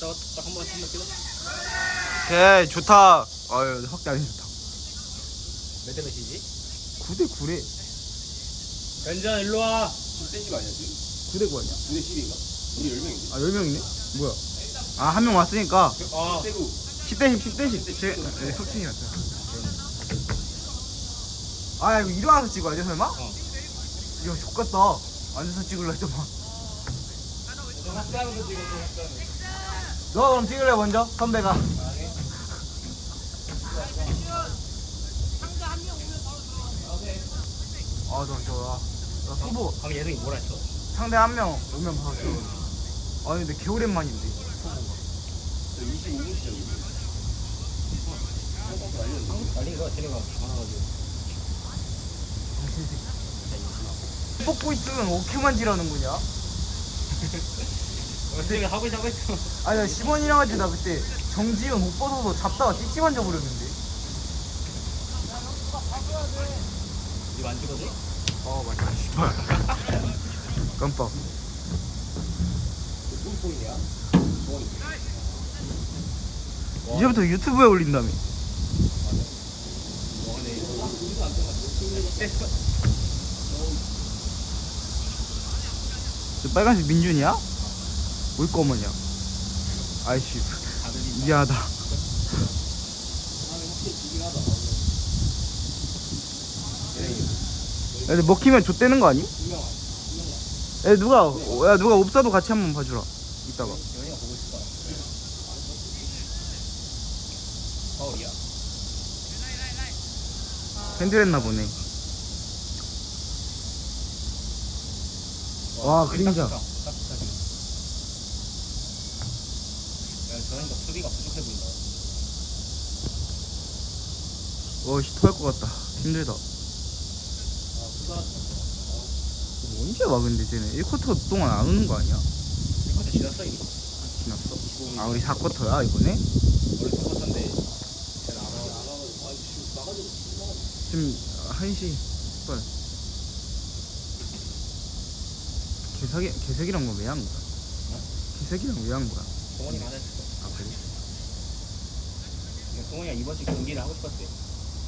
딱한번 한번 찍어. 오케이 좋다 아유 확대 안해 좋다 몇대 몇이지? 9대 9래 연전 일로 와. 10대10 아니야 지금? 9대 9 아니야 9대 10인가? 우리 10명인데 아 10명이네? 뭐야 아 한 명 왔으니까 아 10대 9 10대 10 10대 10 제, 네, 석진이 같아 아 이거 일어나서 찍어야 돼 설마? 어. 이거 족같다 앉아서 찍을래 했더만 확대하면서 찍어. 너가 그럼 찍을래 먼저? 선배가 아, 저, 저, 나, 나 소보 방금 예성이 뭐라 했어? 상대 한 명 오면 바로 찍어. 아니, 근데 개 오랜만인데. 저 25분 시작이지 날린 거 쟤네가 많아가지고. 뽑고 있으면 오케만 지라는 거냐? 어떻게 하고 있어 하고 있어. 아니, 나 10원이랑 하지, 나 그때 정지훈 옷 벗어서 잡다가 찌찌만 져버렸는데. 이거 안 찍어줘? 어, 맞다, 씨발. 깜빡. 폰이야? 이제부터 유튜브에 올린다며. 이거 저 빨간색 민준이야? 뭘 거머냐? 아이씨, 미안하다. 근데 먹히면 좆되는 거 아니? 야 누가 어, 야 누가 옵사도 같이 한번 봐주라 이따가. 핸들했나 보네 와, 그림자. 딱 좋다, 딱 좋다, 지금. 야, 저러니까 수비가 부족해 보인다. 어씨 토할 것 같다 힘들다 아, 수다. 언제 와 근데 쟤네 1쿼터 동안 안 오는 거 아니야? 이거 지났어 이미. 지났어 아 우리 4쿼터야 이번에? 원래 섞었던데 쟤는 안 하고. 지금 1시 빨 개사기 개색이란 거왜한 거야? 개색이랑 왜 한 거야? 안 했어. 아 그래? 그냥 동원이가 이번 주 경기를 하고 싶었대.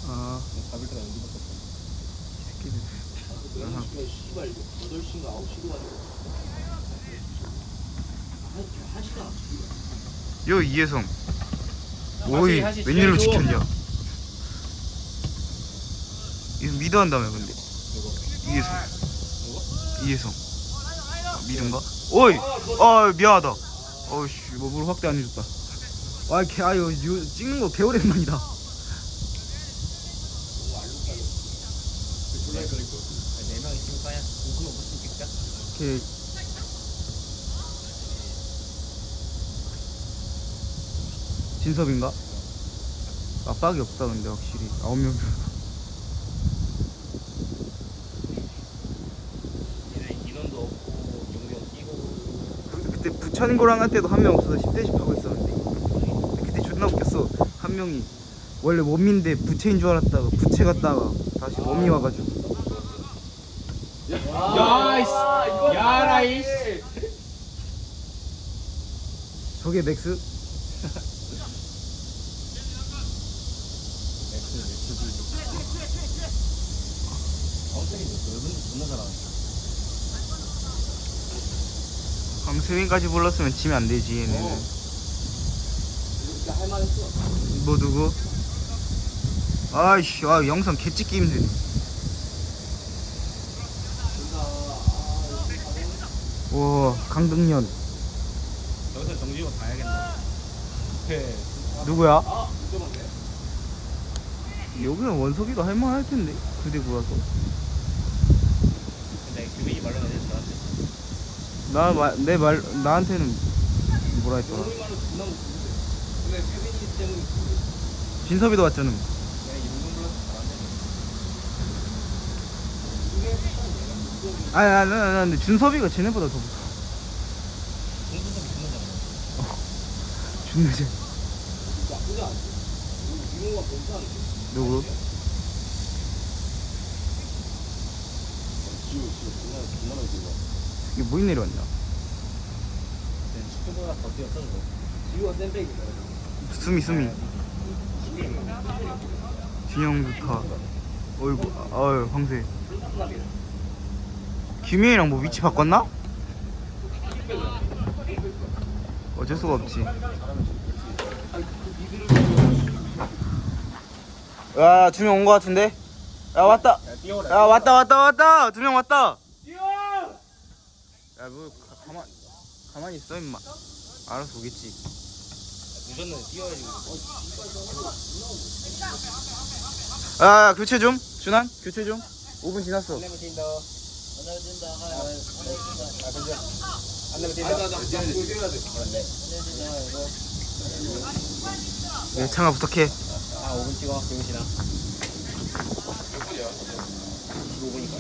아 잡을 때가 여기밖에 없어. 새끼들 아하. 씨발 8시인가 9시도 가지고 한 시간 요 이혜성 오이 웬일로. 지켰냐 이거 미드 한다며 근데 이거. 이혜성? 이혜성 미드인가? 오이 아 미안하다 어이씨 뭐물 확대 안 해줬다 아개 아유 요- 찍는 거 개오랜만이다. 졸라 헷갈릴 거야. 네명개 진섭인가? 압박이 없다 근데 확실히. 아홉 명이라서 얘네 인원도 없고 용병 끼고. 근데 그때 부천인 거랑 할 때도 한 명 없어서 10대 10 하고 있었는데 근데 그때 존나 웃겼어 한 명이 원래 원미인데 부채인 줄 알았다가 부채 갔다가 다시 원미 와가지고 야이씨 야라이씨 저게 맥스? 맥스 맥스지 아웃사이드 넓은 존나 잘하네 강수빈까지 불렀으면 지면 안 되지 얘는 어. 뭐 누구? 아이씨 아 영상 개 찍기 힘드네. 와 강등년. 여기서 정지호 봐야겠네. 네. 누구야? 아 진짜 많네 여기는 원석이도 할만할 텐데 9대 9라서 근데 규민이 말로는 이제 저한테 나내 말 나한테는 뭐라 했더라 진섭이도 왔잖아 아니 아니 아니 아니, 근데 준섭이가 쟤네보다 더 무서워. 괜찮은데 누구? 이게 뭐 내려왔냐? 저거. 지우가 샌백이다. 수미 수미. 진영 좋다 어이구 아유 황새. 김혜이랑 뭐 위치 바꿨나? 어쩔 수가 없지. 야 두 명 온 거 같은데? 야 왔다. 야 왔다 왔다 왔다. 두 명 왔다. 야뭐 가만 가만히 있어 임마. 알아서 오겠지 뛰어야지. 야 교체 좀 준한 교체 좀 5분 지났어 안 내면. 안 내면. 안. 아안 아. 안 내면. 이거. 창아 부탁해 아 5분 찍어. 병신아. 몇 분이야? 15분이니까.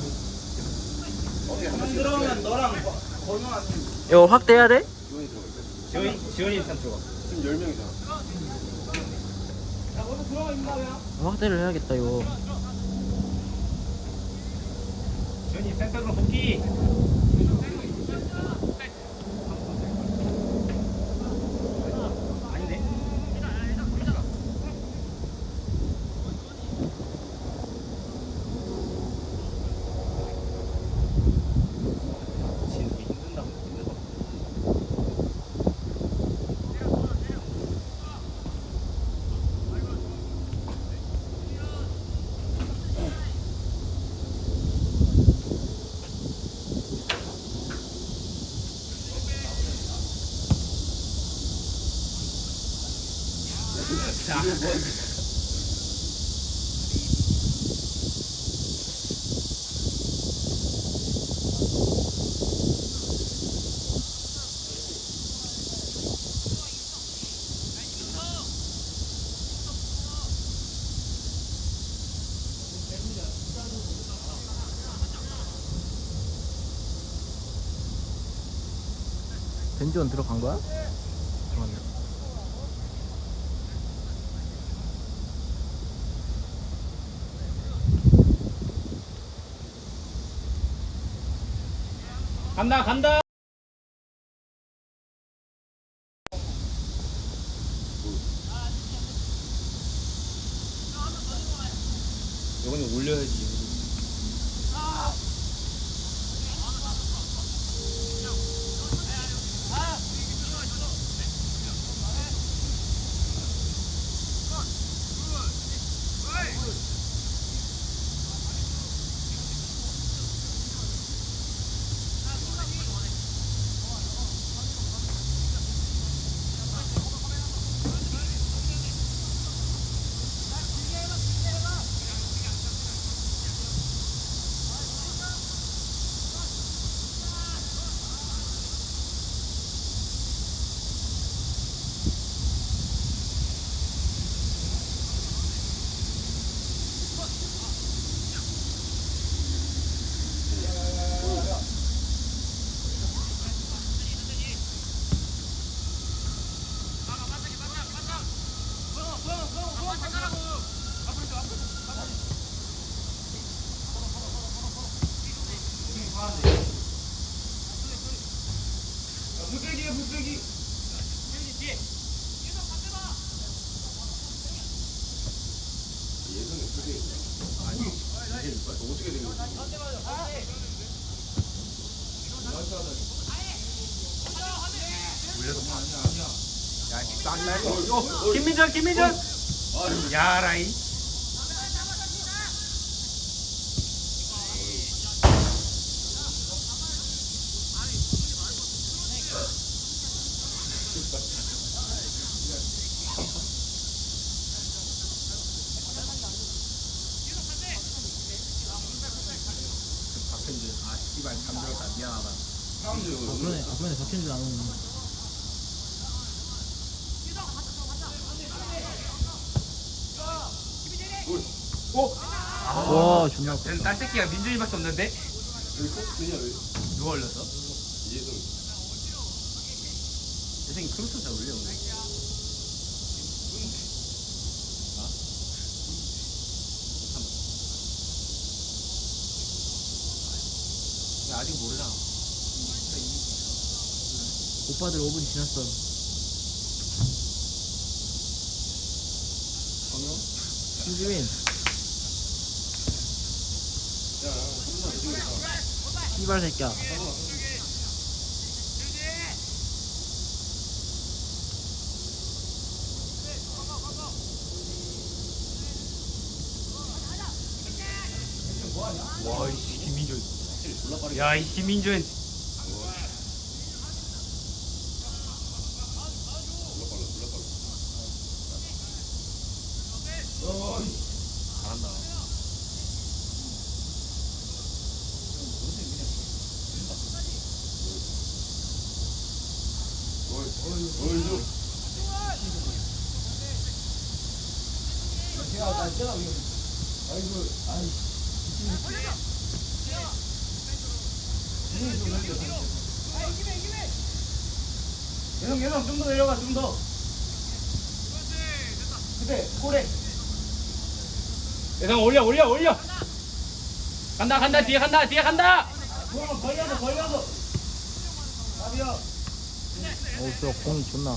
어떻게 한 번씩 들어오면 너랑 건우한 이거 확대해야 돼? 지원이 지원이 일단 들어가. 지금 10명이잖아. 확대를 해야겠다 이거 지원이 센터로 복귀. 아닌데? 진짜 힘든다고 힘들어. 벤지원 들어간 거야? 들어갔네 간다 간다. 어떻게 된 거지? 김민정 김민정. 야라이. 박현준 아 씨발 잠들었다 미안하다 아 그러네 아 그러네 박현준 안 오는 와 존나. 쟤는 딸 새끼가 민준이밖에 없는데 여기 코스 그냥 왜? 누가 올렸어? 이해성. 쟤생이 크루스 잘 올려 아직 모르나 오빠들 5분 지났어. 방금? 신지민 씨발 새끼야. 와이 씨. 김민준. 야이 김민준 예성 예성 좀더 내려가 좀 더. 그래 고래. 예성 올려 올려 올려. 간다 간다 뒤에 간다 뒤에 간다. 그러면 걸려서 걸려서 가비야 어우, 저 공이 존나.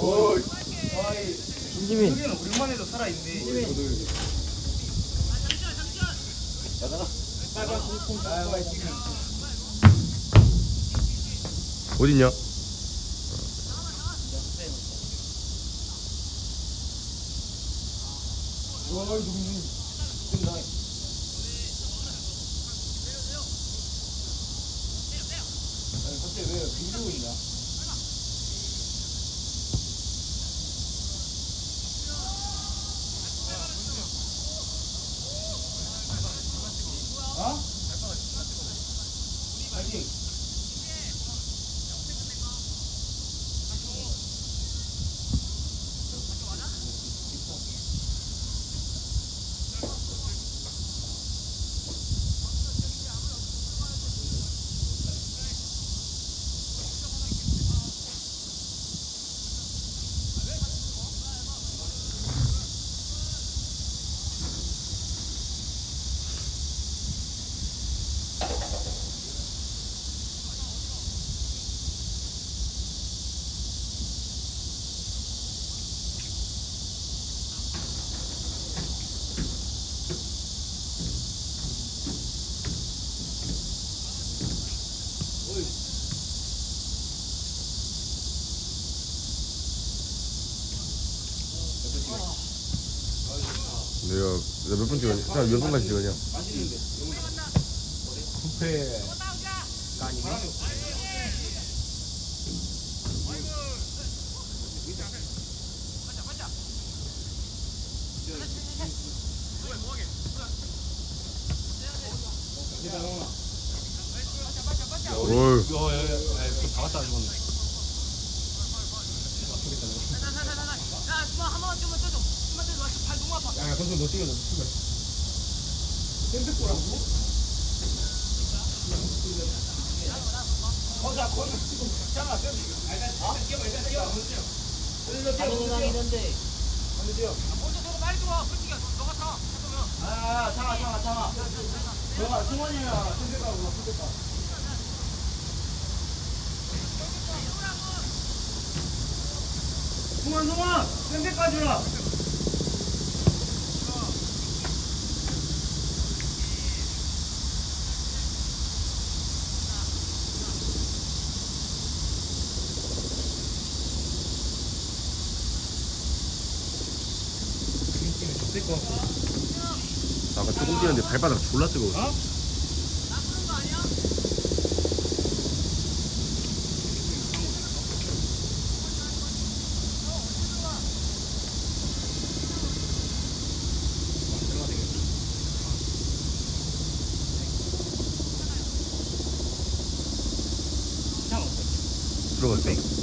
오이. 신지민. 우리는 우리만 해도 살아있네 어딨냐? 갑자기 내가 몇 분 찍었냐? 자, 몇 분까지 찍었냐? 부패 올. 야 건좀 너 찍어 너 찍어. 아, 참아, 참아, 참아. 너가 승원이랑 선택하고 선택하. 승원, 승원, 선택까지 라 발바닥 졸라 뜨거워. 어? 들어갔어.